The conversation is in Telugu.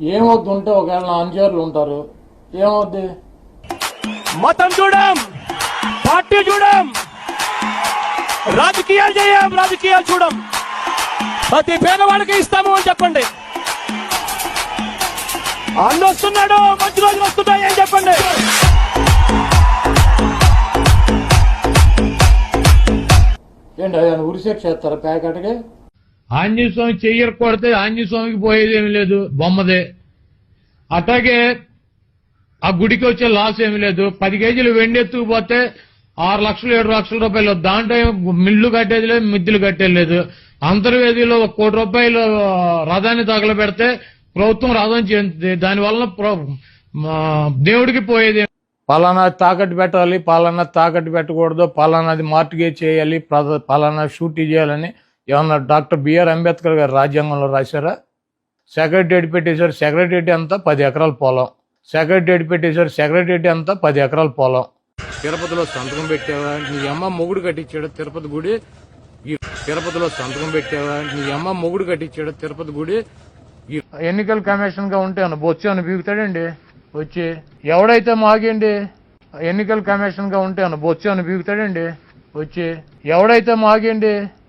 ఏమవుద్ది ఉంటే ఒకవేళ అనుచరులు ఉంటారు ఏమవుద్ది? మతం చూడం పార్టీ చూడం రాజకీయాలు చేయం రాజకీయాలు చూడం. ప్రతి పేదవాడికి ఇస్తాము అని చెప్పండి. అన్న వస్తున్నాడు మంచి రోజులు వస్తున్నాయి అని చెప్పండి. ఏంటి ఆయన ఉరిశిక్ష చేస్తారా ప్యాకెట్కి? ఆంజనేయ స్వామి చెయ్యరు కొడితే ఆంజనేయ స్వామికి పోయేది ఏమి లేదు బొమ్మదే. అట్లాగే ఆ గుడికి వచ్చే లాస్ ఏమి లేదు. పది కేజీలు వెండి ఎత్తుకుపోతే ఆరు లక్షలు ఏడు లక్షల రూపాయలు. దాంట్లో మిల్లు కట్టేది లేదు మిద్దులు కట్టేది లేదు. అంతర్వేదిలో ఒక కోటి రూపాయలు రథాన్ని తగలబెడితే ప్రభుత్వం రథం చెందుతుంది. దానివల్ల ప్ర- మా దేవుడికి పోయేది పలానా తాకట్టు పెట్టాలి పలానా తాకట్టు పెట్టకూడదు పలానాది మార్టిగేజ్ చేయాలి పలానా షూటీ చేయాలని ఏమన్నా డాక్టర్ బిఆర్ అంబేద్కర్ గారు రాజ్యాంగంలో రాశారా? సెక్రటరీ పెట్టేశారు సెక్రటరీ అంతా పది ఎకరాల పొలం. సెక్రటరీ పెట్టేశారు సెక్రటరీ అంతా పది ఎకరాల పొలం. తిరుపతిలో సంతకం పెట్టావా? నీ అమ్మ మొగుడు కట్టించాడు తిరుపతి గుడి. ఈ తిరుపతిలో సంతకం పెట్టావా? నీ అమ్మ మొగుడు కట్టించాడు తిరుపతి గుడి. ఈ ఎన్నికల కమిషన్గా ఉంటే అన్న బొచ్చు అని బీగుతాడండి? వచ్చి ఎవడైతే మాగండి ఎన్నికల కమిషన్గా ఉంటే అన్న బొచ్చు అని బీగుతాడండి? వచ్చి ఎవడైతే మాగండి